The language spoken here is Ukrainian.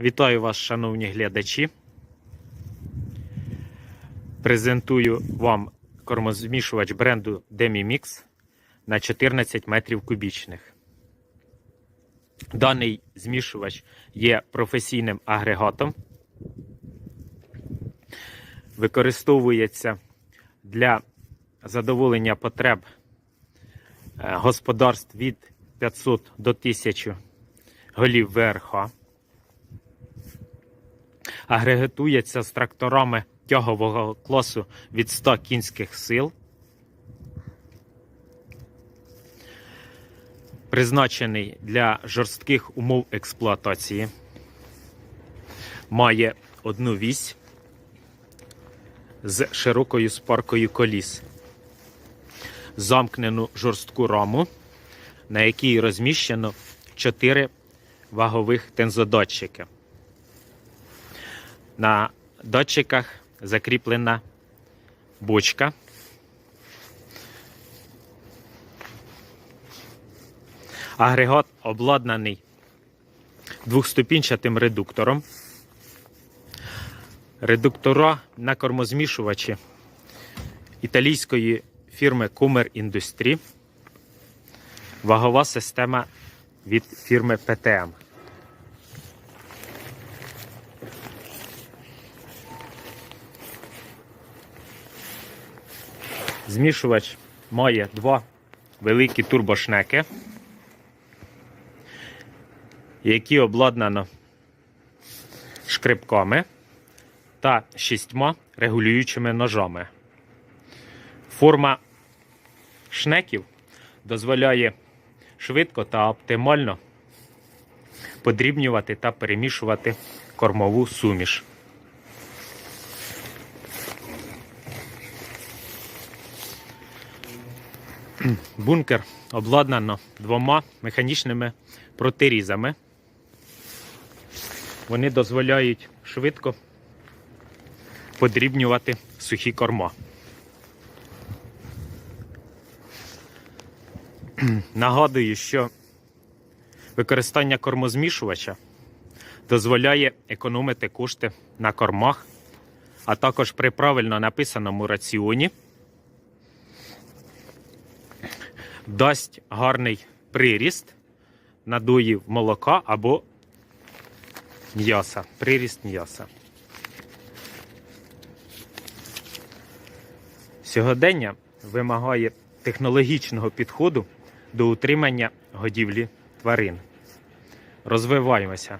Вітаю вас, шановні глядачі. Презентую вам кормозмішувач бренду Demimix на 14 метрів кубічних. Даний змішувач є професійним агрегатом. Використовується для задоволення потреб е, господарств від 500 до 1000 голів ВРХ. Агрегатується з тракторами тягового класу від 100 кінських сил. Призначений для жорстких умов експлуатації. Має одну вісь з широкою спаркою коліс. Замкнену жорстку раму, на якій розміщено 4 вагових тензодатчики. На датчиках закріплена бочка. Агрегат обладнаний двохступінчатим редуктором. Редуктора на кормозмішувачі італійської фірми Comer Industry. Вагова система від фірми PTM. Змішувач має два великі турбошнеки, які обладнано шкребками та шістьма регулюючими ножами. Форма шнеків дозволяє швидко та оптимально подрібнювати та перемішувати кормову суміш. Бункер обладнано двома механічними протирізами. Вони дозволяють швидко подрібнювати сухі корма. Нагадую, що використання кормозмішувача дозволяє економити кошти на кормах, а також при правильно написаному раціоні дасть гарний приріст надоїв молока або м'яса. Приріст м'яса. Сьогодення вимагає технологічного підходу до утримання годівлі тварин. Розвиваємося.